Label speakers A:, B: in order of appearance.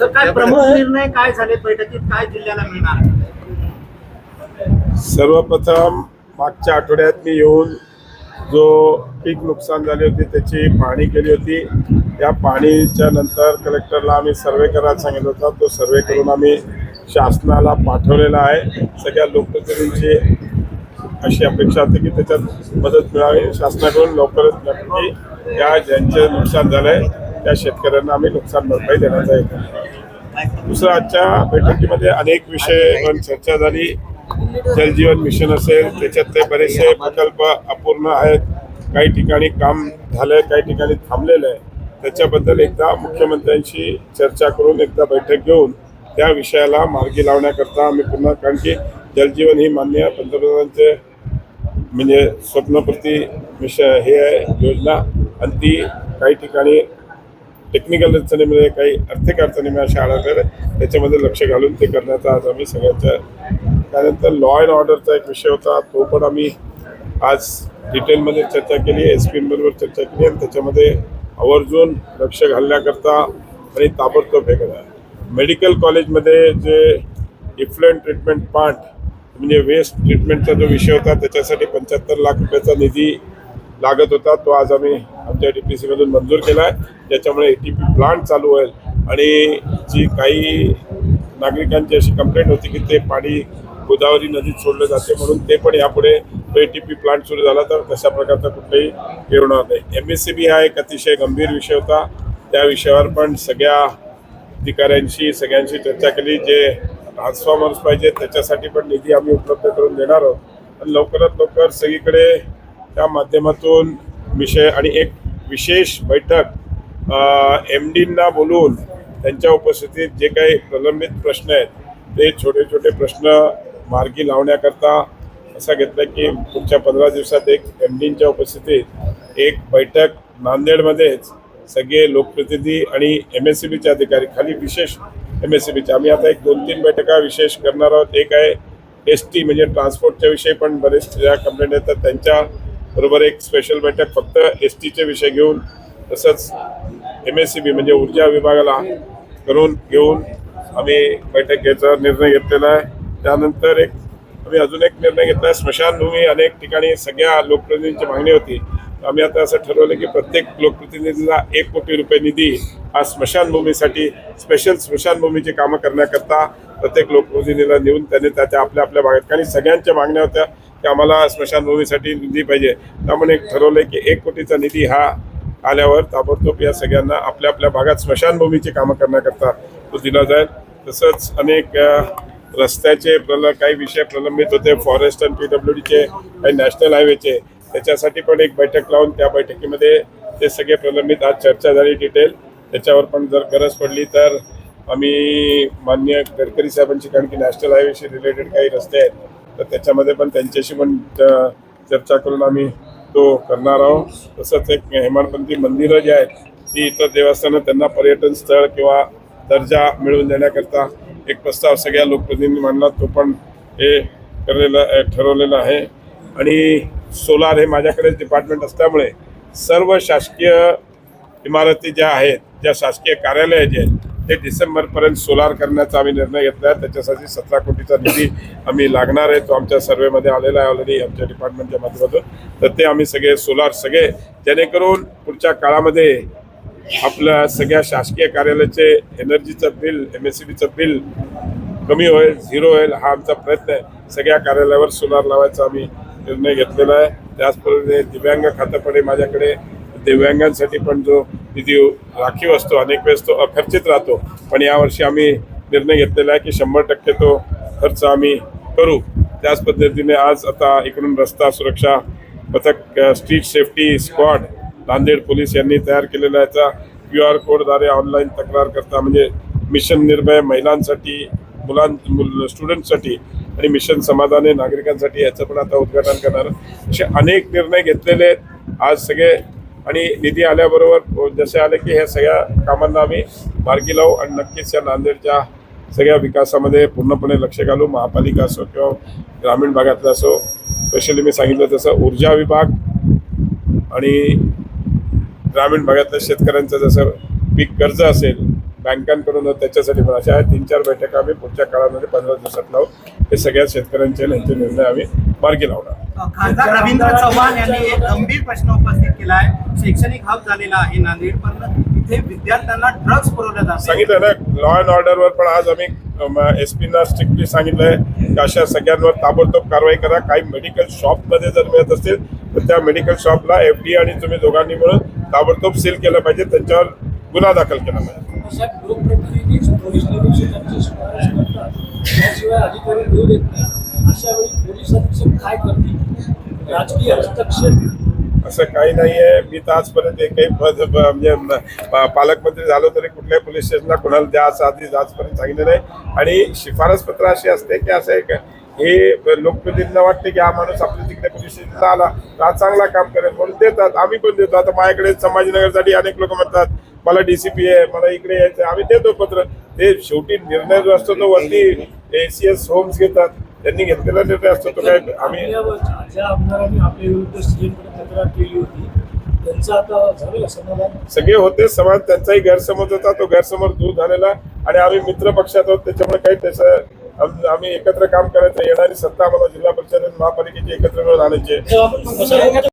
A: तर काय प्रमुख निर्णय काय झाले? बैठकीत काय जिल्ह्याला मिळणार?
B: सर्वप्रथम मागच्या आठवड्यात मी येऊन जो पीक नुकसान झाले होते त्याची पाहणी केली होती. त्या पाणीच्या नंतर कलेक्टरला आम्ही सर्वे करायला सांगितलं होता. तो सर्वे करून आम्ही शासनाला पाठवलेला आहे. सगळ्या लोकप्रतिनिधींची अशी अपेक्षा होती की त्याच्यात मदत मिळावी. शासनाकडून लवकरच नक्की त्या ज्यांचे नुकसान झालंय त्या शेतकऱ्यांना आम्ही नुकसान भरपाई देण्याचा आहे. दुसरं आजच्या बैठकीमध्ये अनेक विषयावर चर्चा झाली. जलजीवन मिशन असेल त्याच्यातले बरेचसे प्रकल्प अपूर्ण आहेत. काही ठिकाणी काम झालंय काही ठिकाणी थांबलेलं आहे. त्याच्याबद्दल एकदा मुख्यमंत्र्यांशी चर्चा करून एकदा बैठक घेऊन त्या विषयाला मार्गी लावण्याकरता आम्ही पुन्हा कारण की जलजीवन ही मान्य पंतप्रधानांचे म्हणजे स्वप्नप्रती मिश हे आहे योजना. आणि ती काही ठिकाणी टेक्निकल अडचणीमुळे काही आर्थिक अडचणीमुळे अशा आढळल्या त्याच्यामध्ये लक्ष घालून ते करण्याचा आज आम्ही सगळ्यांच्या त्यानंतर लॉ अँड ऑर्डरचा एक विषय होता. तो पण आम्ही आज डिटेलमध्ये चर्चा केली एस पीबरोबर चर्चा केली. आणि त्याच्यामध्ये आवर्जून लक्ष घालण्याकरता आणि ताबडतोब हे करा मेडिकल कॉलेजमध्ये जे इफ्लुएंट ट्रीटमेंट पार्ट म्हणजे वेस्ट ट्रीटमेंटचा जो विषय होता त्याच्यासाठी पंच्याहत्तर लाख रुपयाचा निधी लागत होता तो आज आम्ही आमच्या डी पी सीमधून मंजूर केला आहे. ज्याच्यामुळे ए टी पी प्लांट चालू होईल. आणि जी काही नागरिकांची अशी कंप्लेंट होती की ते पाणी गोदावरी नदीत सोडलं जाते म्हणून ते पण यापुढे तो ए टी पी प्लांट सुरू झाला तर तशा प्रकारचा कुठलाही हे होणार नाही. एम एस सी बी हा एक अतिशय गंभीर विषय होता. त्या विषयावर पण सगळ्या अधिकाऱ्यांशी सगळ्यांशी चर्चा केली. जे ट्रान्सफॉर्मर्स पाहिजे त्याच्यासाठी पण निधी आम्ही उपलब्ध करून देणार आहोत. आणि लवकरात लवकर सगळीकडे त्या माध्यमातून विषय आणि एक विशेष बैठक एम डींना बोलून त्यांच्या उपस्थितीत जे काही प्रलंबित प्रश्न आहेत ते छोटे छोटे प्रश्न मार्गी लावण्याकरता असा घेतला की पुढच्या पंधरा दिवसात एक एम डींच्या उपस्थितीत एक बैठक नांदेडमध्येच सगळे लोकप्रतिनिधी आणि एम एस सी बीचे अधिकारी खाली विशेष एम एस सी बीच्या आम्ही आता एक दोन तीन बैठका विशेष करणार आहोत. एक आहे एस टी म्हणजे ट्रान्सपोर्टच्या विषयी पण बरेच ज्या कंप्लेंट येतात. त्यांच्या बरोबर एक स्पेशल बैठक फक्त एस टीचे विषय घेऊन तसंच एम एस सी बी म्हणजे ऊर्जा विभागाला करून घेऊन आम्ही बैठक घ्यायचा निर्णय घेतलेला आहे. त्यानंतर एक आम्ही अजून एक निर्णय घेतला आहे. स्मशानभूमी अनेक ठिकाणी सगळ्या लोकप्रतिनिधींची मागणी होती. आम्ही आता असं ठरवलं की प्रत्येक लोकप्रतिनिधीला एक कोटी रुपये निधी हा स्मशानभूमीसाठी स्पेशल स्मशानभूमीची कामं करण्याकरता प्रत्येक लोकप्रतिनिधीला नेऊन त्यांनी त्याच्या आपल्या आपल्या भागात. कारण सगळ्यांच्या मागण्या होत्या. की आम्हाला स्मशानभूमीसाठी निधी पाहिजे. त्यामुळे एक ठरवलं की एक कोटीचा निधी हा आल्यावर ताबडतोब या सगळ्यांना आपल्या आपल्या भागात स्मशानभूमीची कामं करण्याकरता तो दिला जाईल. तसंच अनेक रस्त्याचे प्रल काही विषय प्रलंबित होते. फॉरेस्ट आणि पी डब्ल्यू डीचे काही नॅशनल हायवेचे. त्याच्यासाठी पण एक बैठक लावून त्या बैठकीमध्ये ते सगळे प्रलंबित. आज चर्चा झाली डिटेल. त्याच्यावर पण जर गरज पडली तर आम्ही मान्य गडकरी साहेबांची कारण की नॅशनल हायवेशी रिलेटेड काही रस्ते आहेत तर त्याच्यामध्ये पण त्यांच्याशी पण च- चर्चा करून आम्ही तो करणार आहोत. तसंच एक हेमाडपंथी मंदिरं जी आहेत ती इतर देवस्थानं त्यांना पर्यटन स्थळ किंवा दर्जा मिळवून देण्याकरता एक प्रस्ताव सगळ्या लोकप्रतिनिधी मांडला तो पण हे करलेलं ठरवलेलं आहे. आणि सोलार हे माझ्याकडेच डिपार्टमेंट असल्यामुळे सर्व शासकीय इमारती ज्या आहेत ज्या शासकीय कार्यालयं जी आहेत ते डिसेंबरपर्यंत सोलार करण्याचा आम्ही निर्णय घेतला आहे त्याच्यासाठी सतरा कोटीचा निधी आम्ही लागणार आहे. तो आमच्या सर्वेमध्ये आलेला आहे ऑलरेडी आमच्या डिपार्टमेंटच्या माध्यमातून. तर ते आम्ही सगळे सोलार सगळे जेणेकरून पुढच्या काळामध्ये आपल्या सगळ्या शासकीय कार्यालयाचे एनर्जीचं बिल एम एस सी बीचं बिल कमी होईल झिरो होईल हा आमचा प्रयत्न आहे. सगळ्या कार्यालयावर सोलार लावायचा आम्ही निर्णय घेतलेला आहे. त्याचप्रमाणे दिव्यांग खातं पण माझ्याकडे. दिव्यांगांसाठी पण जो निधी राखीव असतो अनेक वेळेस तो अखर्चित राहतो. पण यावर्षी आम्ही निर्णय घेतलेला आहे की शंभर टक्के तो खर्च आम्ही करू. त्याच पद्धतीने आज आता इकडून रस्ता सुरक्षा पथक street safety squad Nanded police यांनी तयार केलेला याचा क्यू आर कोडद्वारे ऑनलाईन तक्रार करता म्हणजे मिशन निर्भय महिलांसाठी मुलां मुल स्टुडंटसाठी आणि मिशन समाधानी नागरिकांसाठी याचं पण आता उद्घाटन करणार. असे अनेक निर्णय घेतलेले आहेत. आज सगळे आणि निधी आल्याबरोबर जसे आले की ह्या सगळ्या कामांना आम्ही मार्गी लावू आणि नक्कीच या नांदेडच्या सगळ्या विकासामध्ये पूर्णपणे लक्ष घालू. महापालिका असो किंवा ग्रामीण भागातला असो स्पेशली मी सांगितलं तसं ऊर्जा विभाग आणि ग्रामीण भागातल्या शेतकऱ्यांचं जसं पीक कर्ज असेल बँकांकडून त्याच्यासाठी पण अशा तीन चार बैठका आम्ही पुढच्या काळामध्ये पंधरा दिवसात लावू. हे सगळ्या शेतकऱ्यांचे यांचे निर्णय आम्ही मार्गी लावणार.
A: खासदार रवींद्र चव्हाण यांनी एक गंभीर प्रश्न उपस्थित केला आहे शैक्षणिक हब झालेला आहे नांदेड पण इथे विद्यार्थ्यांना ड्रग्ज पुरवले जाते
B: सांगितलं ना लॉ अँड ऑर्डरवर पण आज आम्ही एस पीना स्ट्रिक्टली सांगितलंय की अशा सगळ्यांवर ताबडतोब कारवाई करा. काही मेडिकल शॉपमध्ये जर मिळत असतील तर त्या मेडिकल शॉपला एफ डी आणि तुम्ही दोघांनी मिळून ताबडतोब सील केलं पाहिजे. त्यांच्यावर गुन्हा दाखल केला पाहिजे.
C: त्याशिवाय अधिकारी घेऊ देत नाही. अशा वेळी पोलीस अधीक्षक काय करतील? राजकीय हस्तक्षेप?
B: असं काही नाही आहे मी तर आजपर्यंत एकही पद म्हणजे पालकमंत्री झालो तरी कुठल्याही पोलीस स्टेशनला कोणाला द्या असं आधी आजपर्यंत सांगितलं नाही. आणि शिफारस पत्र अशी असते की असं एक हे लोकप्रतिनिधींना वाटते की हा माणूस आपल्या तिकडे पोलीस स्टेशनला आला तर हा चांगला काम करेल म्हणून देतात. आम्ही पण देतो. आता माझ्याकडे संभाजीनगरसाठी अनेक लोक म्हणतात मला डीसीपी आहे मला इकडे यायचं. आम्ही देतो पत्र. ते शेवटी निर्णय जो असतो तो वरती एसीएस होम्स घेतात. त्यांनी घेतलेला निर्णय असतो तो काय आम्ही
C: आपल्या विरुद्ध तक्रार केली होती
B: सगळे होते समाज त्यांचाही गैरसमज होता तो गैरसमज दूर झालेला आणि आम्ही मित्र पक्षात आहोत त्याच्यामुळे काही त्याचं आम- आम्ही एकत्र काम करायचं येणारी सत्ता आम्हाला जिल्हा परिषद महापालिकेची एकत्र मिळून आणायची